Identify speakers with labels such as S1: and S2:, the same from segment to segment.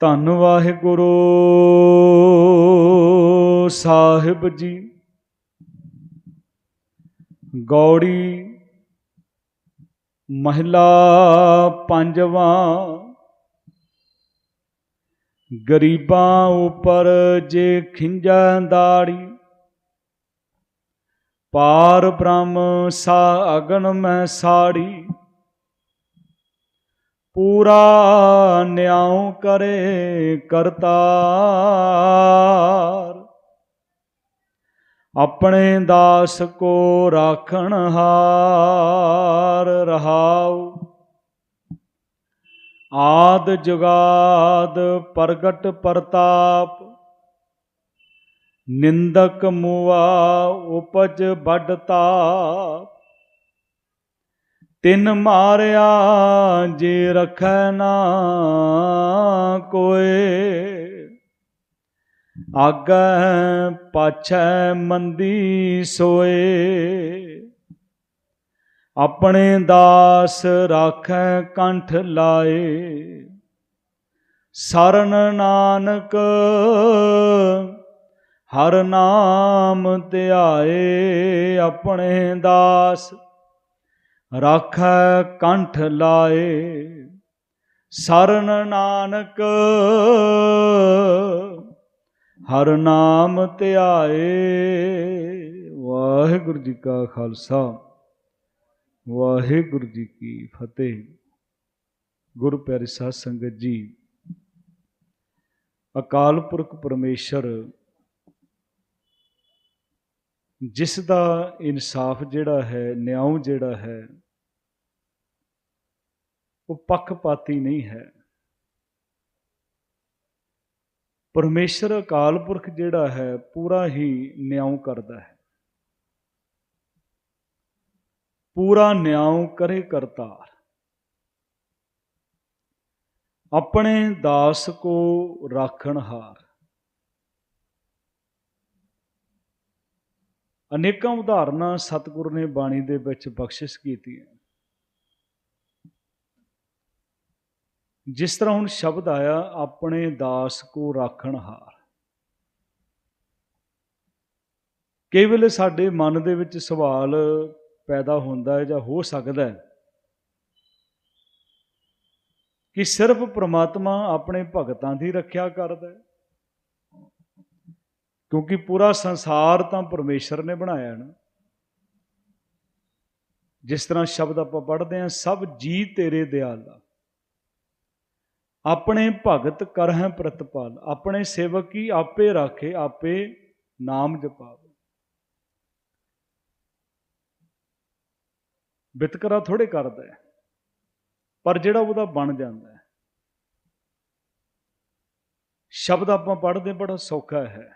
S1: ਧੰਨ ਵਾਹਿਗੁਰੂ ਸਾਹਿਬ ਜੀ। ਗੌੜੀ ਮਹਿਲਾ ਪੰਜਵਾਂ। ਗਰੀਬਾਂ ਉਪਰ ਜੇ ਖਿੰਜਾਂ ਦਾੜੀ, ਪਾਰ ਬ੍ਰਹਮ ਸਾ ਅਗਨ ਮੈਂ ਸਾੜੀ। ਪੂਰਾ ਨਿਆਉ ਕਰੇ ਕਰਤਾਰ। ਆਪਣੇ ਦਾਸ ਕੋ ਰਾਖਣ ਹਾਰ ਰਹਾਉ। ਆਦ ਜੁਗਾਦ ਪ੍ਰਗਟ ਪ੍ਰਤਾਪ। ਨਿੰਦਕ ਮੁਆ ਉਪਜ ਵੱਡ ਤਾਪ। ਤਿਨ ਮਾਰਿਆ ਜੇ ਰਖੈ ਨਾ ਕੋਏ। ਆਗੈ ਪਾਛੈ ਮੰਦੀ ਸੋਏ। ਆਪਣੇ ਦਾਸ ਰਾਖੈ ਕੰਠ ਲਾਏ। ਸਰਨ ਨਾਨਕ ਹਰ ਨਾਮ ਧਿਆਏ ਆਪਣੇ ਦਾਸ। ਰਾਖੈ ਕੰਠ ਲਾਏ, ਸਰਨ ਨਾਨਕ ਹਰ ਨਾਮ ਧਿਆਏ। ਵਾਹਿਗੁਰੂ ਜੀ ਕਾ ਖਾਲਸਾ, ਵਾਹਿਗੁਰੂ ਜੀ ਕੀ ਫਤਿਹ। ਗੁਰੂ ਪਿਆਰੀ ਸਾਧ ਸੰਗਤ ਜੀ, ਅਕਾਲ ਪੁਰਖ ਪਰਮੇਸ਼ਰ ਜਿਸ ਦਾ ਇਨਸਾਫ ਜਿਹੜਾ ਹੈ, ਨਿਆਂ ਜਿਹੜਾ ਹੈ, ਉਹ ਪੱਖਪਾਤੀ ਨਹੀਂ ਹੈ। ਪਰਮੇਸ਼ਰ ਅਕਾਲ ਪੁਰਖ ਜਿਹੜਾ ਹੈ, ਪੂਰਾ ਹੀ ਨਿਆਂ ਕਰਦਾ ਹੈ। ਪੂਰਾ ਨਿਆਂ ਕਰੇ ਕਰਤਾਰ। ਆਪਣੇ ਦਾਸ ਕੋ ਰਾਖਣ ਹਾਰ। ਅਨੇਕਾਂ ਉਦਾਹਰਨਾਂ ਸਤਿਗੁਰ ਨੇ ਬਾਣੀ ਦੇ ਵਿੱਚ ਬਖਸ਼ਿਸ਼ ਕੀਤੀਆਂ ਜਿਸ ਤਰ੍ਹਾਂ ਹੁਣ ਸ਼ਬਦ ਆਇਆ, ਆਪਣੇ ਦਾਸ ਕੋ ਰਾਖਣ ਹਾਰ। ਕਈ ਵੇਲੇ ਸਾਡੇ ਮਨ ਦੇ ਵਿੱਚ ਸਵਾਲ ਪੈਦਾ ਹੁੰਦਾ ਹੈ ਜਾਂ ਹੋ ਸਕਦਾ ਹੈ ਕਿ ਸਿਰਫ ਪ੍ਰਮਾਤਮਾ ਆਪਣੇ ਭਗਤਾਂ ਦੀ ਰੱਖਿਆ ਕਰਦਾ ਹੈ। ਕਿਉਂਕਿ ਪੂਰਾ ਸੰਸਾਰ ਤਾਂ ਪਰਮੇਸ਼ਰ ਨੇ ਬਣਾਇਆ ਨਾ। ਜਿਸ ਤਰ੍ਹਾਂ ਸ਼ਬਦ ਆਪਾਂ ਪੜ੍ਹਦੇ ਹਾਂ, ਸਭ ਜੀ ਤੇਰੇ ਦਿਆਲਾ ਆਪਣੇ ਭਗਤ ਕਰਹਿ ਪ੍ਰਤਪਾਲ, ਆਪਣੇ ਸੇਵਕ ਕੀ ਆਪੇ ਰਾਖੇ, ਆਪੇ ਨਾਮ ਜਪਾਵੇ। ਵਿਤਕਰਾ ਥੋੜੇ ਕਰਦਾ ਹੈ, ਪਰ ਜਿਹੜਾ ਉਹਦਾ ਬਣ ਜਾਂਦਾ ਹੈ। ਸ਼ਬਦ ਆਪਾਂ ਪੜ੍ਹਦੇ ਬੜਾ ਸੌਖਾ ਹੈ।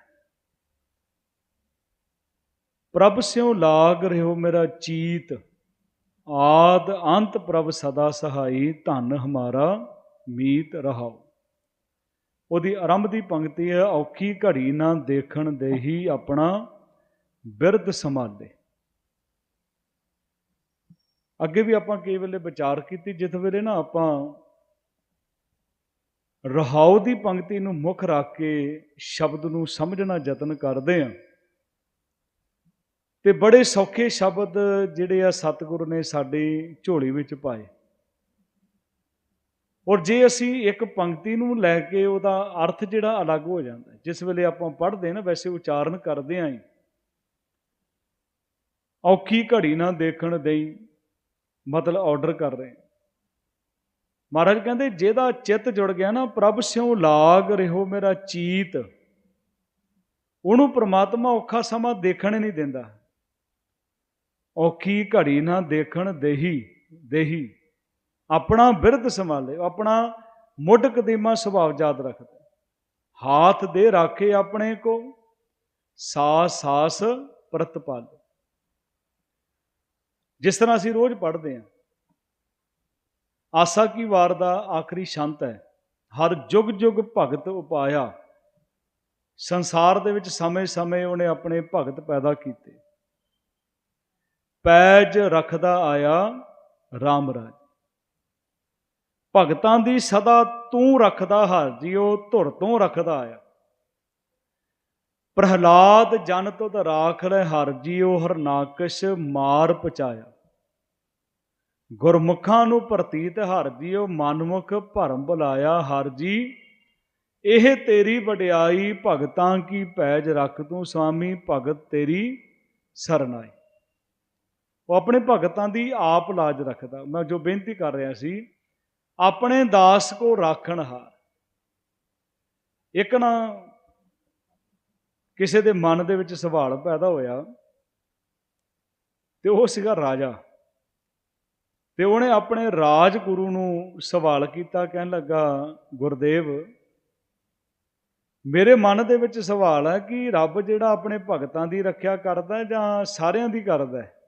S1: ਪ੍ਰਭ ਸਿਉ ਲਾਗ ਰਹਿਓ ਮੇਰਾ ਚੀਤ, ਆਦ ਅੰਤ ਪ੍ਰਭ ਸਦਾ ਸਹਾਈ, ਧਨ ਹਮਾਰਾ ਮੀਤ ਰਹਾਓ ਉਹਦੀ ਆਰੰਭ ਦੀ ਪੰਕਤੀ ਹੈ, ਔਖੀ ਘੜੀ ਨਾ ਦੇਖਣ ਦੇ ਹੀ ਆਪਣਾ ਬਿਰਧ ਸੰਭਾਲੇ। ਅੱਗੇ ਵੀ ਆਪਾਂ ਕਈ ਵੇਲੇ ਵਿਚਾਰ ਕੀਤੀ, ਜਿਸ ਵੇਲੇ ਨਾ ਆਪਾਂ ਰਹਾਉ ਦੀ ਪੰਕਤੀ ਨੂੰ ਮੁੱਖ ਰੱਖ ਕੇ ਸ਼ਬਦ ਨੂੰ ਸਮਝਣਾ ਯਤਨ ਕਰਦੇ ਆਂ ਤੇ ਬੜੇ ਸੌਖੇ ਸ਼ਬਦ ਜਿਹੜੇ ਆ ਸਤਿਗੁਰੂ ਨੇ ਸਾਡੀ ਝੋਲੀ ਵਿੱਚ ਪਾਏ। ਔਰ ਜੇ ਅਸੀਂ ਇੱਕ ਪੰਕਤੀ ਨੂੰ ਲੈ ਕੇ ਉਹਦਾ ਅਰਥ ਜਿਹੜਾ ਅਲੱਗ ਹੋ ਜਾਂਦਾ ਜਿਸ ਵੇਲੇ ਆਪਾਂ ਪੜ੍ਹਦੇ ਨਾ, ਵੈਸੇ ਉਚਾਰਨ ਕਰਦੇ ਆਂ ਔਖੀ ਘੜੀ ਨਾ ਦੇਖਣ ਦੇਈ, ਮਤਲਬ ਆਰਡਰ ਕਰ ਰਹੇ ਮਹਾਰਾਜ ਕਹਿੰਦੇ, ਜਿਹਦਾ ਚਿੱਤ ਜੁੜ ਗਿਆ ਨਾ, ਪ੍ਰਭ ਸਿਉ ਲਾਗ ਰਿਹੋ ਮੇਰਾ ਚੀਤ। ਉਹਨੂੰ ਪ੍ਰਮਾਤਮਾ ਔਖਾ ਸਮਾਂ ਦੇਖਣ ਨਹੀਂ ਦਿੰਦਾ। ਔਖੀ ਘੜੀ ਨਾ ਦੇਖਣ ਦੇਹੀ ਦੇਹੀ। ਆਪਣਾ ਬਿਰਧ ਸੰਭਾਲੇ, ਆਪਣਾ ਮੁੱਢ ਕਦੀਮਾ ਸੁਭਾਅ ਯਾਦ ਰੱਖਦਾ। ਹਾਥ ਦੇ ਰਾਖੇ ਆਪਣੇ ਕੋ ਸਾਸ ਸਾਸ ਪ੍ਰਤਪਾਲ ਜਿਸ ਤਰ੍ਹਾਂ ਅਸੀਂ ਰੋਜ਼ ਪੜ੍ਹਦੇ ਹਾਂ, ਆਸਾ ਕੀ ਵਾਰ ਦਾ ਆਖਰੀ ਸ਼ੰਤ ਹੈ, ਹਰ ਜੁਗ ਜੁਗ ਭਗਤ ਉਪਾਇਆ। ਸੰਸਾਰ ਦੇ ਵਿੱਚ ਸਮੇਂ-ਸਮੇਂ ਉਹਨੇ ਆਪਣੇ ਭਗਤ ਪੈਦਾ ਕੀਤੇ। ਪੈਜ ਰੱਖਦਾ ਆਇਆ RAM ਰਾਜ। ਭਗਤਾਂ ਦੀ ਸਦਾ ਤੂੰ ਰੱਖਦਾ ਹਰ ਜੀਓ ਧੁਰ ਤੋਂ ਰੱਖਦਾ ਆਇਆ। ਪ੍ਰਹਲਾਦ ਜਨ ਤੁਧ ਰਾਖ ਲੈ ਹਰ ਜੀਓ ਹਰਨਾਕਸ਼ ਮਾਰ ਪਚਾਇਆ ਗੁਰਮੁਖਾਂ ਨੂੰ ਪ੍ਰਤੀਤ ਹਰ ਜੀਓ ਮਨਮੁਖ ਭਰਮ ਬੁਲਾਇਆ ਹਰ, ਜੀ। ਇਹ ਤੇਰੀ ਵਡਿਆਈ, ਭਗਤਾਂ ਕੀ ਪੈਜ ਰੱਖ ਤੂੰ ਸੁਆਮੀ ਭਗਤ ਤੇਰੀ ਸਰਨਾਈ। ਉਹ ਆਪਣੇ ਭਗਤਾਂ ਦੀ ਆਪ ਲਾਜ ਰੱਖਦਾ। ਮੈਂ ਜੋ ਬੇਨਤੀ ਕਰ ਰਿਹਾ ਸੀ, ਆਪਣੇ ਦਾਸ ਕੋ ਰਾਖਣ ਹਾਰ। ਇੱਕ ਨਾ ਕਿਸੇ ਦੇ ਮਨ ਦੇ ਵਿੱਚ ਸਵਾਲ ਪੈਦਾ ਹੋਇਆ ਤੇ ਉਹ ਸੀਗਾ ਰਾਜਾ। ਤੇ ਉਹਨੇ ਆਪਣੇ ਰਾਜਗੁਰੂ ਨੂੰ ਸਵਾਲ ਕੀਤਾ, ਕਹਿਣ ਲੱਗਾ, ਗੁਰਦੇਵ, ਮੇਰੇ ਮਨ ਦੇ ਵਿੱਚ ਸਵਾਲ ਹੈ ਕਿ ਰੱਬ ਜਿਹੜਾ ਆਪਣੇ ਭਗਤਾਂ ਦੀ ਰੱਖਿਆ ਕਰਦਾ ਜਾਂ ਸਾਰਿਆਂ ਦੀ ਕਰਦਾ ਹੈ?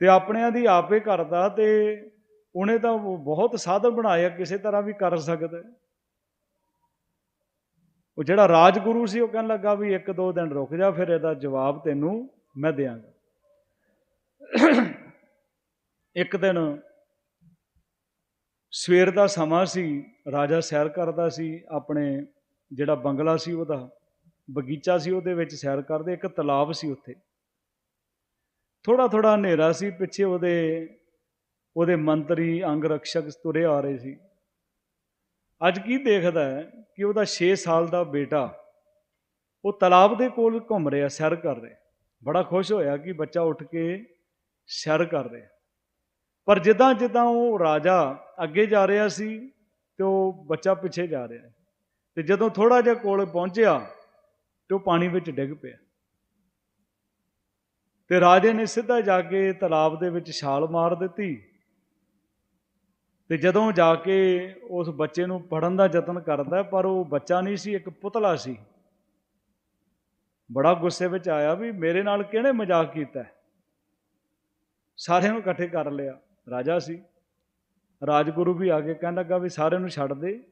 S1: ਤੇ ਆਪਣਿਆਂ ਦੀ ਆਪੇ ਕਰਦਾ ਤੇ ਉਹਨੇ ਤਾਂ ਬਹੁਤ ਸਾਧਨ ਬਣਾਇਆ ਕਿਸੇ ਤਰ੍ਹਾਂ ਵੀ ਕਰ ਸਕਦਾ ਉਹ ਜਿਹੜਾ ਰਾਜਗੁਰੂ ਸੀ, ਉਹ ਕਹਿਣ ਲੱਗਾ ਵੀ ਇੱਕ ਦੋ ਦਿਨ ਰੁਕ ਜਾ, ਫਿਰ ਇਹਦਾ ਜਵਾਬ ਤੈਨੂੰ ਮੈਂ ਦਿਆਂਗਾ। ਇੱਕ ਦਿਨ ਸਵੇਰ ਦਾ ਸਮਾਂ ਸੀ, ਰਾਜਾ ਸੈਰ ਕਰਦਾ ਸੀ, ਆਪਣੇ ਜਿਹੜਾ ਬੰਗਲਾ ਸੀ ਉਹਦਾ, ਬਗੀਚਾ ਸੀ ਉਹਦੇ ਵਿੱਚ ਸੈਰ ਕਰਦੇ, ਇੱਕ ਤਲਾਬ ਸੀ ਉੱਥੇ। ਥੋੜਾ ਥੋੜਾ ਹਨੇਰਾ ਸੀ, ਪਿੱਛੇ ਉਹਦੇ ਉਹਦੇ ਮੰਤਰੀ ਅੰਗ ਰਕਸ਼ਕ ਤੁਰੇ ਆ ਰਹੇ ਸੀ। ਅੱਜ ਕੀ ਦੇਖਦਾ ਹੈ ਕਿ ਉਹਦਾ 6 ਸਾਲ ਦਾ ਬੇਟਾ, ਉਹ ਤਲਾਬ ਦੇ ਕੋਲ ਘੁੰਮ ਰਿਹਾ, ਸੈਰ ਕਰ ਰਿਹਾ। ਬੜਾ ਖੁਸ਼ ਹੋਇਆ ਕਿ ਬੱਚਾ ਉੱਠ ਕੇ ਸੈਰ ਕਰ ਰਿਹਾ। ਪਰ ਜਿੱਦਾਂ ਜਿੱਦਾਂ ਉਹ ਰਾਜਾ ਅੱਗੇ ਜਾ ਰਿਹਾ ਸੀ ਤੇ ਉਹ ਬੱਚਾ ਪਿੱਛੇ ਜਾ ਰਿਹਾ। ਤੇ ਜਦੋਂ ਥੋੜਾ ਜਿਹਾ ਕੋਲ ਪਹੁੰਚਿਆ ਤੇ ਉਹ ਪਾਣੀ ਵਿੱਚ ਡਿੱਗ ਪਿਆ। ਤੇ ਰਾਜੇ ਨੇ ਸਿੱਧਾ ਜਾ ਕੇ ਤਲਾਬ ਦੇ ਵਿੱਚ ਛਾਲ ਮਾਰ ਦਿੱਤੀ। ਤੇ ਜਦੋਂ ਜਾ ਕੇ ਉਸ ਬੱਚੇ ਨੂੰ ਪੜਨ ਦਾ ਯਤਨ ਕਰਦਾ, ਪਰ ਉਹ ਬੱਚਾ ਨਹੀਂ ਸੀ, ਇੱਕ ਪੁਤਲਾ ਸੀ। ਬੜਾ ਗੁੱਸੇ ਵਿੱਚ ਆਇਆ ਵੀ ਮੇਰੇ ਨਾਲ ਕਿਹਨੇ ਮਜ਼ਾਕ ਕੀਤਾ? ਸਾਰਿਆਂ ਨੂੰ ਇਕੱਠੇ ਕਰ ਲਿਆ। ਰਾਜਾ ਸੀ। ਰਾਜਗੁਰੂ ਵੀ ਆ ਕੇ ਕਹਿਣ ਲੱਗਾ ਵੀ ਸਾਰਿਆਂ ਨੂੰ ਛੱਡ ਦੇ।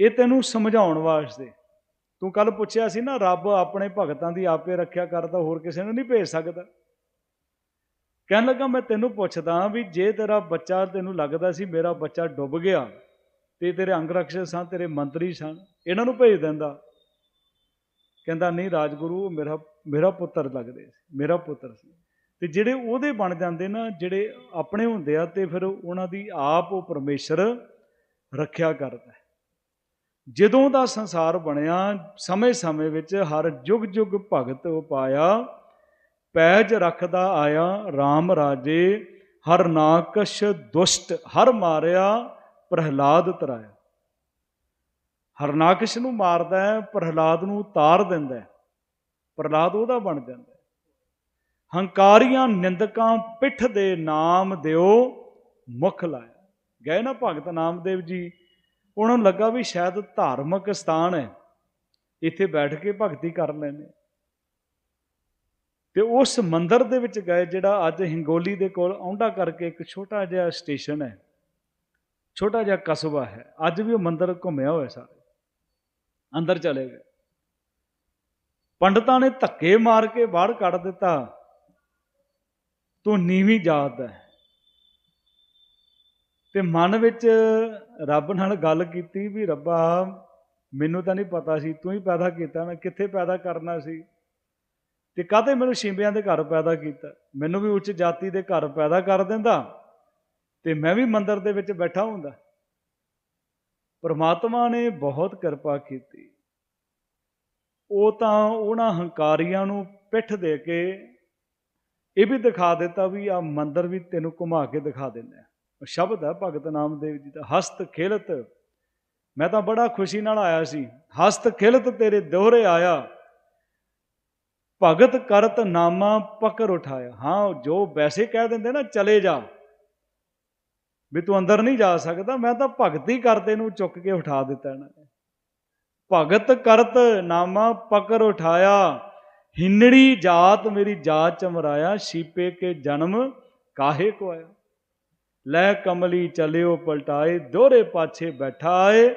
S1: ਇਹ ਤੈਨੂੰ ਸਮਝਾਉਣ ਵਾਸਤੇ ਤੂੰ ਕੱਲ ਪੁੱਛਿਆ ਸੀ ਨਾ, ਰੱਬ ਆਪਣੇ ਭਗਤਾਂ ਦੀ ਆਪੇ ਰੱਖਿਆ ਕਰਦਾ, ਹੋਰ ਕਿਸੇ ਨੂੰ ਨਹੀਂ ਭੇਜ ਸਕਦਾ। ਕਹਿਣ ਲੱਗਾ, ਮੈਂ ਤੈਨੂੰ ਪੁੱਛਦਾ ਵੀ ਜੇ ਤੇਰਾ ਬੱਚਾ ਤੈਨੂੰ ਲੱਗਦਾ ਸੀ ਮੇਰਾ ਬੱਚਾ ਡੁੱਬ ਗਿਆ, ਤੇ ਤੇਰੇ ਅੰਗ ਰਕਸ਼ਕ ਸਨ, ਤੇਰੇ ਮੰਤਰੀ ਸਨ, ਇਹਨਾਂ ਨੂੰ ਭੇਜ ਦਿੰਦਾ। ਕਹਿੰਦਾ, ਨਹੀਂ ਰਾਜਗੁਰੂ ਮੇਰਾ ਮੇਰਾ ਪੁੱਤਰ ਲੱਗਦੇ ਸੀ, ਮੇਰਾ ਪੁੱਤਰ ਸੀ। ਤੇ ਜਿਹੜੇ ਉਹਦੇ ਬਣ ਜਾਂਦੇ ਨਾ, ਜਿਹੜੇ ਆਪਣੇ ਹੁੰਦੇ ਆ, ਤੇ ਫਿਰ ਉਹਨਾਂ ਦੀ ਆਪ ਉਹ ਪਰਮੇਸ਼ਰ ਰੱਖਿਆ ਕਰਦਾ ਜਦੋਂ ਦਾ ਸੰਸਾਰ ਬਣਿਆ, ਸਮੇਂ-ਸਮੇਂ ਵਿੱਚ ਹਰ ਜੁਗ ਜੁਗ ਭਗਤ ਉਪਾਇਆ, ਪੈਜ ਰੱਖਦਾ ਆਇਆ RAM ਰਾਜੇ, ਹਰ ਨਾਕਸ਼ ਦੁਸ਼ਟ, ਹਰ ਮਾਰਿਆ, ਪ੍ਰਹਿਲਾਦ ਤਰਾਇਆ। ਹਰਨਾਕਸ਼ ਨੂੰ ਮਾਰਦਾ ਹੈ, ਪ੍ਰਹਿਲਾਦ ਨੂੰ ਤਾਰ ਦਿੰਦਾ ਹੈ। ਪ੍ਰਹਿਲਾਦ ਉਹਦਾ ਬਣ ਜਾਂਦਾ ਹੈ। ਹੰਕਾਰੀਆਂ ਨਿੰਦਕਾਂ ਪਿੱਠ ਦੇ ਨਾਮ ਦਿਓ, ਮੁਖ ਲਾਇਆ। ਗਏ ਨਾ ਭਗਤ ਨਾਮਦੇਵ ਜੀ? ਉਹਨਾਂ ਨੂੰ ਲੱਗਾ ਵੀ ਸ਼ਾਇਦ ਧਾਰਮਿਕ ਸਥਾਨ ਹੈ। ਇੱਥੇ ਬੈਠ ਕੇ ਭਗਤੀ ਕਰ ਲੈਣੇ ਤੇ ਉਸ ਮੰਦਿਰ ਦੇ ਵਿੱਚ ਗਏ, ਜਿਹੜਾ ਅੱਜ ਹਿੰਗੋਲੀ ਦੇ ਕੋਲ ਆਉਂਡਾ ਕਰਕੇ ਇੱਕ ਛੋਟਾ ਜਿਹਾ ਸਟੇਸ਼ਨ ਹੈ। ਛੋਟਾ ਜਿਹਾ ਕਸਬਾ ਹੈ। ਅੱਜ ਵੀ ਉਹ ਮੰਦਿਰ ਘੁੰਮਿਆ ਹੋਇਆ ਸਾਰੇ। ਅੰਦਰ ਚਲੇ ਗਏ। ਪੰਡਤਾਂ ਨੇ ਧੱਕੇ ਮਾਰ ਕੇ ਬਾਹਰ ਕੱਢ ਦਿੱਤਾ। ਤੂੰ ਨੀਵੀਂ ਜਾਤ ਦਾ ਤੇ ਮਨ ਵਿੱਚ ਰੱਬ ਨਾਲ ਗੱਲ ਕੀਤੀ ਵੀ ਰੱਬਾ, ਮੈਨੂੰ ਤਾਂ ਨਹੀਂ ਪਤਾ ਸੀ, ਤੂੰ ਹੀ ਪੈਦਾ ਕੀਤਾ, ਮੈਂ ਕਿੱਥੇ ਪੈਦਾ ਕਰਨਾ ਸੀ? ਤੇ ਕਾਹਤੇ ਮੈਨੂੰ ਸ਼ਿੰਬਿਆਂ ਦੇ ਘਰ ਪੈਦਾ ਕੀਤਾ? ਮੈਨੂੰ ਵੀ ਉੱਚ ਜਾਤੀ ਦੇ ਘਰ ਪੈਦਾ ਕਰ ਦਿੰਦਾ ਤੇ ਮੈਂ ਵੀ ਮੰਦਰ ਦੇ ਵਿੱਚ ਬੈਠਾ ਹੁੰਦਾ। ਪਰਮਾਤਮਾ ਨੇ ਬਹੁਤ ਕਿਰਪਾ ਕੀਤੀ। ਉਹ ਤਾਂ ਉਹਨਾਂ ਹੰਕਾਰੀਆਂ ਨੂੰ ਪਿੱਠ ਦੇ ਕੇ ਇਹ ਵੀ ਦਿਖਾ ਦਿੱਤਾ ਵੀ ਆ ਮੰਦਰ ਵੀ ਤੈਨੂੰ ਘੁਮਾ ਕੇ ਦਿਖਾ ਦਿੰਦਾ ਸ਼ਬਦ ਹੈ ਭਗਤ ਨਾਮਦੇਵ ਜੀ ਦਾ ਹਸਤ ਖੇਲਤ। ਮੈਂ ਤਾਂ ਬੜਾ ਖੁਸ਼ੀ ਨਾਲ ਆਇਆ ਸੀ। ਹਸਤ ਖੇਲਤ ਤੇਰੇ ਦੋਹਰੇ ਆਇਆ। ਭਗਤ ਕਰਤ ਨਾਮਾ ਪਕਰ ਉਠਾਇਆ। ਹਾਂ, ਜੋ ਵੈਸੇ ਕਹਿ ਦਿੰਦੇ ਨਾ, ਚਲੇ ਜਾ। ਵੀ ਤੂੰ ਅੰਦਰ ਨਹੀਂ ਜਾ ਸਕਦਾ, ਮੈਂ ਤਾਂ ਭਗਤੀ ਕਰਤੇ ਨੂੰ ਚੁੱਕ ਕੇ ਉਠਾ ਦਿੱਤਾ ਇਹਨਾਂ ਨੇ। ਭਗਤ ਕਰਤ ਨਾਮਾ ਪਕਰ ਉਠਾਇਆ। ਹਿੰਨੜੀ ਜਾਤ ਮੇਰੀ ਜਾਤ ਚਮਰਾਇਆ ਸ਼ੀਪੇ ਕੇ ਜਨਮ ਕਾਹੇ ਕੋ ਆਇਆ ਲੈ ਕਮਲੀ ਚਲਿਓ, ਪਲਟਾਏ, ਦੋਹਰੇ ਪਾਛੇ ਬੈਠਾ ਆਏ।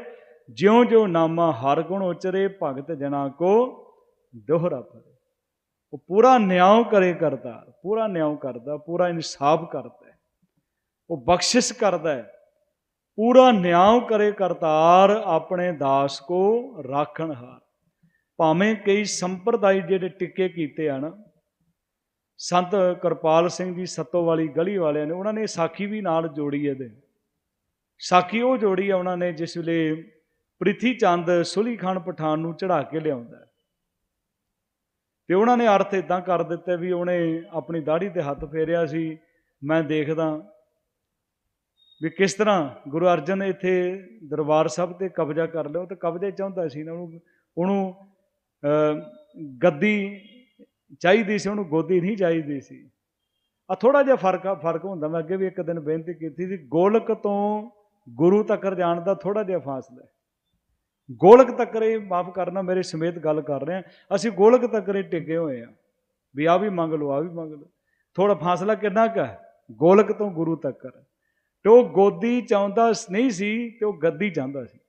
S1: ਜਿਉਂ ਜਿਉ ਨਾਮਾ ਹਰ ਗੁਣ ਉਚਰੇ, ਭਗਤ ਜਨਾ ਕੋ ਦੋਹਰਾ ਪਰੇ ਉਹ ਪੂਰਾ ਨਿਆਂ ਕਰੇ ਕਰਦਾ, ਪੂਰਾ ਨਿਆਂ ਕਰਦਾ, ਪੂਰਾ ਇਨਸਾਫ ਕਰਦਾ। ਉਹ ਬਖਸ਼ਿਸ਼ ਕਰਦਾ ਹੈ। ਪੂਰਾ ਨਿਆਂ ਕਰੇ ਕਰਤਾਰ, ਆਪਣੇ ਦਾਸ ਕੋ ਰਾਖਣਹਾਰ ਭਾਵੇਂ ਕਈ ਸੰਪਰਦਾਇ ਜਿਹੜੇ ਟਿੱਕੇ ਕੀਤੇ ਹਨ ਸੰਤ ਕਿਰਪਾਲ ਸਿੰਘ ਜੀ ਸੱਤੋ ਵਾਲੀ ਗਲੀ ਵਾਲਿਆਂ ਨੇ, ਉਹਨਾਂ ਨੇ ਸਾਖੀ ਵੀ ਨਾਲ ਜੋੜੀ ਇਹਦੇ ਸਾਖੀ ਉਹ ਜੋੜੀ ਆ ਉਹਨਾਂ ਨੇ ਜਿਸ ਵੇਲੇ ਪ੍ਰਿਥੀ ਚੰਦ ਸੁਲੀ ਖਾਨ ਪਠਾਨ ਨੂੰ ਚੜਾ ਕੇ ਲਿਆਉਂਦਾ ਹੈ। ਤੇ ਉਹਨਾਂ ਨੇ ਅਰਥ ਇਦਾਂ ਕਰ ਦਿੱਤਾ ਵੀ ਉਹਨੇ ਆਪਣੀ ਦਾੜੀ ਤੇ ਹੱਥ ਫੇਰਿਆ ਸੀ, ਮੈਂ ਦੇਖਦਾ ਵੀ ਕਿਸ ਤਰ੍ਹਾਂ ਗੁਰੂ ਅਰਜਨ ਇੱਥੇ ਦਰਬਾਰ ਸਾਹਿਬ ਤੇ ਕਬਜ਼ਾ ਕਰ ਲਿਓ ਤੇ ਕਬਜ਼ੇ ਚਾਹੁੰਦਾ ਸੀ ਨਾ, ਉਹਨੂੰ ਉਹਨੂੰ ਗੱਦੀ ਚਾਹੀਦੀ ਸੀ, ਉਹਨੂੰ ਗੋਦੀ ਨਹੀਂ ਚਾਹੀਦੀ ਸੀ। ਆ ਥੋੜਾ ਜਿਹਾ ਫ਼ਰਕ ਆ, ਫ਼ਰਕ ਹੁੰਦਾ, ਮੈਂ ਅੱਗੇ ਵੀ ਇੱਕ ਦਿਨ ਬੇਨਤੀ ਕੀਤੀ ਸੀ, ਗੋਲਕ ਤੋਂ ਗੁਰੂ ਤੱਕ ਜਾਣ ਦਾ ਥੋੜਾ ਜਿਹਾ ਫਾਸਲਾ ਹੈ। ਗੋਲਕ ਤੱਕ ਇਹ ਮਾਫ ਕਰਨਾ, ਮੇਰੇ ਸਮੇਤ ਗੱਲ ਕਰ ਰਹੇ ਆ ਅਸੀਂ ਗੋਲਕ ਤੱਕ ਇਹ ਟਿਕੇ ਹੋਏ ਆ ਵੀ ਆ ਵੀ ਮੰਗ ਲਓ ਆ ਵੀ ਮੰਗ ਲਓ। ਥੋੜਾ ਫਾਸਲਾ ਕਿੰਨਾ ਕੁ ਹੈ? ਗੋਲਕ ਤੋਂ ਗੁਰੂ ਤੱਕ ਤੇ ਉਹ ਗੋਦੀ ਚਾਹੁੰਦਾ ਨਹੀਂ ਸੀ, ਤੇ ਉਹ ਗੱਦੀ ਚਾਹੁੰਦਾ ਸੀ।